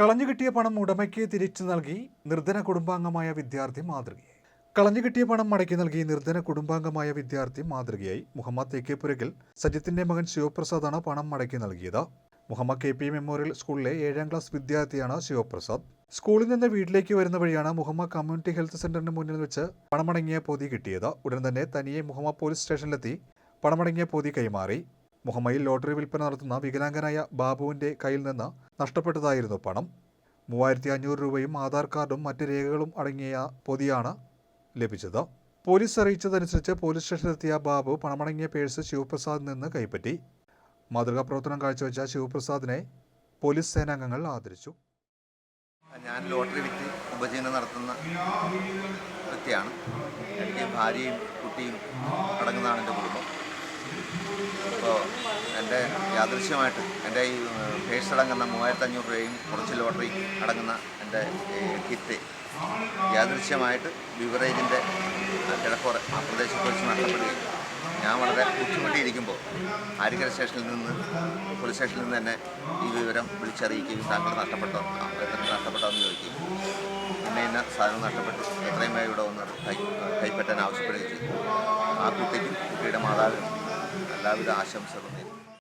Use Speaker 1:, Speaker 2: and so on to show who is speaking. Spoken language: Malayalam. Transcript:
Speaker 1: കളഞ്ഞു കിട്ടിയ പണം ഉടമയ്ക്ക് തിരിച്ചു നൽകി നിർധന കുടുംബാംഗമായ വിദ്യാർത്ഥി മാതൃകയായി. കളഞ്ഞു കിട്ടിയ പണം മടക്കി നൽകി നിർധന കുടുംബാംഗമായ വിദ്യാർത്ഥി മാതൃകയായി. മുഹമ്മദ് തേക്കേപ്പുരകിൽ സജിത്തിന്റെ മകൻ ശിവപ്രസാദാണ് പണം മടക്കി നൽകിയത്. മുഹമ്മദ് കെ പി മെമ്മോറിയൽ സ്കൂളിലെ ഏഴാം ക്ലാസ് വിദ്യാർത്ഥിയാണ് ശിവപ്രസാദ്. സ്കൂളിൽ നിന്ന് വീട്ടിലേക്ക് വരുന്ന വഴിയാണ് മുഹമ്മദ് കമ്മ്യൂണിറ്റി ഹെൽത്ത് സെന്ററിന് മുന്നിൽ വെച്ച് പണമടങ്ങിയ പൊതി കിട്ടിയത്. ഉടൻ തന്നെ തനിയെ മുഹമ്മദ് പോലീസ് സ്റ്റേഷനിലെത്തി പണമടങ്ങിയ പൊതി കൈമാറി. മുഹമ്മയിൽ ലോട്ടറി വിൽപ്പന നടത്തുന്ന വികലാംഗനായ ബാബുവിന്റെ കയ്യിൽ നിന്ന് നഷ്ടപ്പെട്ടതായിരുന്നു പണം. മൂവായിരത്തി അഞ്ഞൂറ് രൂപയും ആധാർ കാർഡും മറ്റ് രേഖകളും അടങ്ങിയ പൊതിയാണ് ലഭിച്ചത്. പോലീസ് അറിയിച്ചതനുസരിച്ച് പോലീസ് സ്റ്റേഷനിലെത്തിയ ബാബു പണമടങ്ങിയ പേഴ്സ് ശിവപ്രസാദിൽ നിന്ന് കൈപ്പറ്റി. മാതൃകാ പ്രവർത്തനം കാഴ്ചവെച്ച ശിവപ്രസാദിനെ പോലീസ് സേനാംഗങ്ങൾ ആദരിച്ചു.
Speaker 2: ഞാൻ ലോട്ടറി വിറ്റ് ഉപജീവനം നടത്തുന്ന വ്യക്തിയാണ്. എനിക്ക് ഭാര്യയും കുട്ടിയും അടങ്ങുന്നതാണ് എന്റെ കുടുംബം. യാദൃശ്യമായിട്ട് എന്റെ ഈ പേഴ്സ് അടങ്ങുന്ന മൂവായിരത്തഞ്ഞൂറ് രൂപയും കുറച്ച് ലോട്ടറി അടങ്ങുന്ന എന്റെ കിറ്റ് യാദൃശ്യമായിട്ട് ബിവറേജിന്റെ കിഴക്കോറ ആ പ്രദേശത്ത് വെച്ച് നഷ്ടപ്പെടുകയും ഞാൻ വളരെ ബുദ്ധിമുട്ടിയിരിക്കുമ്പോൾ ആരിക്കര സ്റ്റേഷനിൽ നിന്ന് പോലീസ് സ്റ്റേഷനിൽ നിന്ന് തന്നെ ഈ വിവരം വിളിച്ചറിയിക്കുകയും താങ്കൾ നഷ്ടപ്പെട്ടോ എത്ര നഷ്ടപ്പെട്ടോ എന്ന് ചോദിക്കുകയും പിന്നെ ഇന്ന സാധനം നഷ്ടപ്പെട്ടു. എത്രയും വേഗം ഇവിടെ വന്ന് കൈ കൈപ്പറ്റാൻ ആവശ്യപ്പെടുകയും ചെയ്തു. ആ കുട്ടിക്കും കുട്ടിയുടെ മാതാവിനും എല്ലാവിധ ആശംസകളും